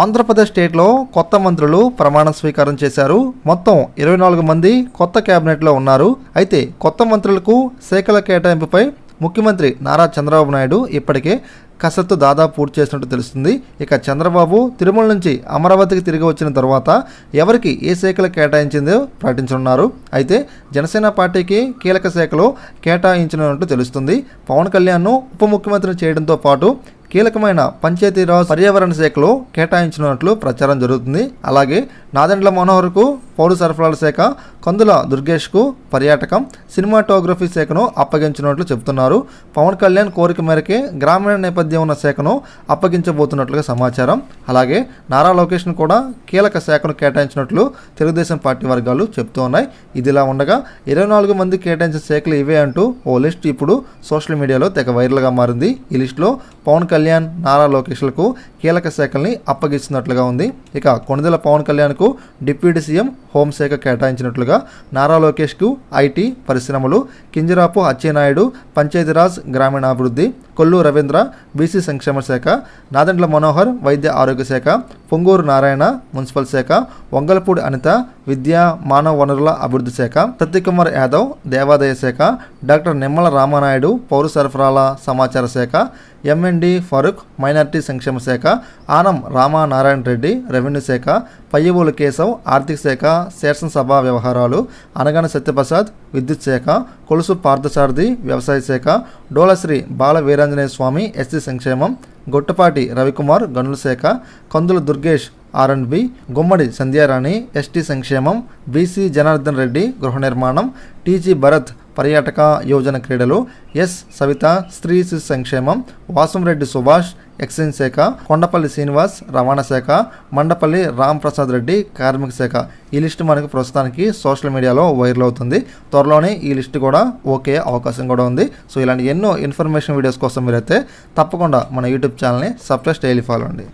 ఆంధ్రప్రదేశ్ స్టేట్లో కొత్త మంత్రులు ప్రమాణ స్వీకారం చేశారు. మొత్తం ఇరవై నాలుగు మంది కొత్త కేబినెట్లో ఉన్నారు. అయితే కొత్త మంత్రులకు శాఖల కేటాయింపుపై ముఖ్యమంత్రి నారా చంద్రబాబు నాయుడు ఇప్పటికే కసరత్తు దాదాపు పూర్తి చేసినట్టు తెలుస్తుంది. ఇక చంద్రబాబు తిరుమల నుంచి అమరావతికి తిరిగి వచ్చిన తర్వాత ఎవరికి ఏ శాఖలు కేటాయించిందో ప్రకటించనున్నారు అయితే జనసేన పార్టీకి కీలక శాఖలో కేటాయించినట్టు తెలుస్తుంది. పవన్ కళ్యాణ్ను ఉప ముఖ్యమంత్రిని చేయడంతో పాటు కీలకమైన పంచాయతీరాజ్ పర్యావరణ శాఖలో కేటాయించినట్లు ప్రచారం జరుగుతుంది. అలాగే నాదెండ్ల మనోహర్కు పౌర సరఫరాల శాఖ కందుల దుర్గేష్కు పర్యాటకం సినిమాటోగ్రఫీ శాఖను అప్పగించినట్లు చెబుతున్నారు. పవన్ కళ్యాణ్ కోరిక మేరకే గ్రామీణ నేపథ్యం ఉన్న శాఖను అప్పగించబోతున్నట్లుగా సమాచారం. అలాగే నారా లోకేష్ను కూడా కీలక శాఖను కేటాయించినట్లు తెలుగుదేశం పార్టీ వర్గాలు చెబుతూ ఉన్నాయి. ఇదిలా ఉండగా ఇరవై నాలుగు మంది కేటాయించిన శాఖలు ఇవే అంటూ ఓ లిస్ట్ ఇప్పుడు సోషల్ మీడియాలో తెగ వైరల్గా మారింది. ఈ లిస్టులో పవన్ కళ్యాణ్ నారా లోకేష్లకు కీలక శాఖల్ని అప్పగిస్తున్నట్లుగా ఉంది. ఇక కొణిదెల పవన్ కళ్యాణ్కు డిప్యూటీ సీఎం హోంశాఖ కేటాయించినట్లుగా నారా లోకేష్కు ఐటీ పరిశ్రమలు కింజరాపు అచ్చెన్నాయుడు పంచాయతీరాజ్ గ్రామీణాభివృద్ధి కొల్లు రవీంద్ర బీసీ సంక్షేమ శాఖ నాదెండ్ల మనోహర్ వైద్య ఆరోగ్య శాఖ పొంగూరు నారాయణ మున్సిపల్ శాఖ వంగలపూడి అనిత విద్యా మానవ వనరుల అభివృద్ధి శాఖ సత్యకుమార్ యాదవ్ దేవాదాయ శాఖ డాక్టర్ నిమ్మల రామానాయుడు పౌర సరఫరాల సమాచార శాఖ ఎంఎన్డి ఫరూక్ మైనార్టీ సంక్షేమ శాఖ ఆనం రామానారాయణ రెడ్డి రెవెన్యూ శాఖ పయ్యబోలు కేశవ్ ఆర్థిక శాఖ శాసనసభ వ్యవహారాలు అనగాన సత్యప్రసాద్ విద్యుత్ శాఖ కొలుసు పార్థసారథి వ్యవసాయ శాఖ డోలశ్రీ బాల వీరాంజనేయ స్వామి ఎస్సీ సంక్షేమం గొట్టపాటి రవికుమార్ గనుల శాఖ Kandula Durgesh R and B Gummadi Sandhyarani ST సంక్షేమం బీసీ జనార్దన్ రెడ్డి గృహ నిర్మాణం టీజీ భరత్ పర్యాటక యోజన క్రీడలు ఎస్ సవిత స్త్రీ శిశు సంక్షేమం వాసంరెడ్డి సుభాష్ ఎక్సైజ్ శాఖ కొండపల్లి శ్రీనివాస్ రవాణా శాఖ మండపల్లి రామ్ ప్రసాద్ రెడ్డి కార్మిక శాఖ. ఈ లిస్టు మనకు ప్రస్తుతానికి సోషల్ మీడియాలో వైరల్ అవుతుంది. త్వరలోనే ఈ లిస్ట్ కూడా ఓకే అవకాశం కూడా ఉంది. సో ఇలాంటి ఎన్నో ఇన్ఫర్మేషన్ వీడియోస్ కోసం మీరైతే తప్పకుండా మన యూట్యూబ్ ఛానల్ని సబ్స్క్రైబ్ డైలీ ఫాలో అండి